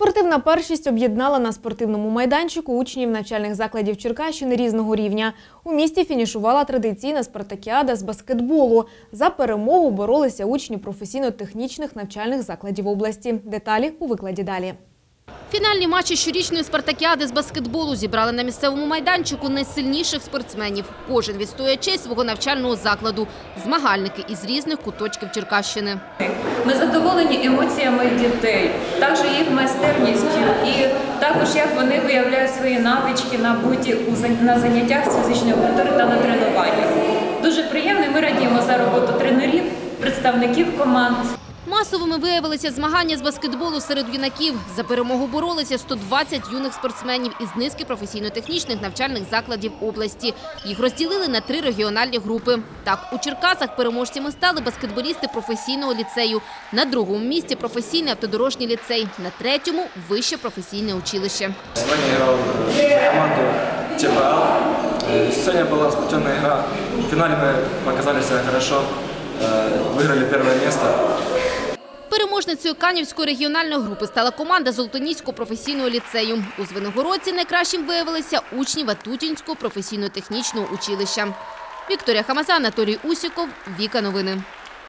Спортивна першість об'єднала на спортивному майданчику учнів навчальних закладів Черкащини різного рівня. У місті фінішувала традиційна спартакіада з баскетболу. За перемогу боролися учні професійно-технічних навчальних закладів області. Деталі у викладі далі. Фінальні матчі щорічної спартакіади з баскетболу зібрали на місцевому майданчику найсильніших спортсменів. Кожен відстоює честь свого навчального закладу. Змагальники із різних куточків Черкащини. Ми задоволені емоціями дітей, також їх майстерністю і також як вони виявляють свої навички набуті у зан- на заняттях з фізичної культури та на тренуваннях. Дуже приємно, ми радіємо за роботу тренерів, представників команд. Масовими виявилися змагання з баскетболу серед юнаків. За перемогу боролися 120 юних спортсменів із низки професійно-технічних навчальних закладів області. Їх розділили на три регіональні групи. Так, у Черкасах переможцями стали баскетболісти професійного ліцею. На другому місці професійний автодорожній ліцей. На третьому – вище професійне училище. Сегодня играл за команду ЧПЛ. Э, Сегодня была сплоченная игра. В финале мы показали себя хорошо, э, выиграли первое место. Переможницею Канівської регіональної групи стала команда Золотоніського професійного ліцею. У Звенигородці найкращим виявилися учні Ватутінського професійно-технічного училища. Вікторія Хамаза, Анатолій Усіков, Віка Новини.